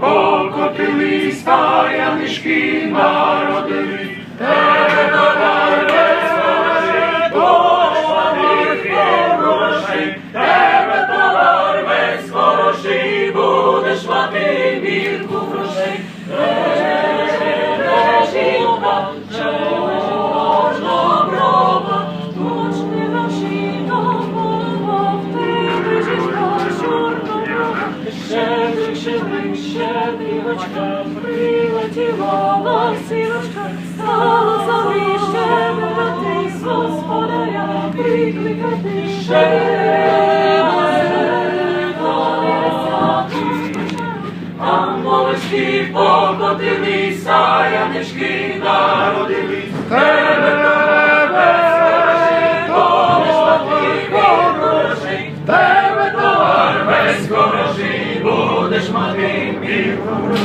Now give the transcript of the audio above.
Покотились, та янички щедрик, щедрівочка, прилетіла сірочка, стала завіщебувати з господаря, прикликати А молочки покотились, а янички народились. Krishna Devi Guru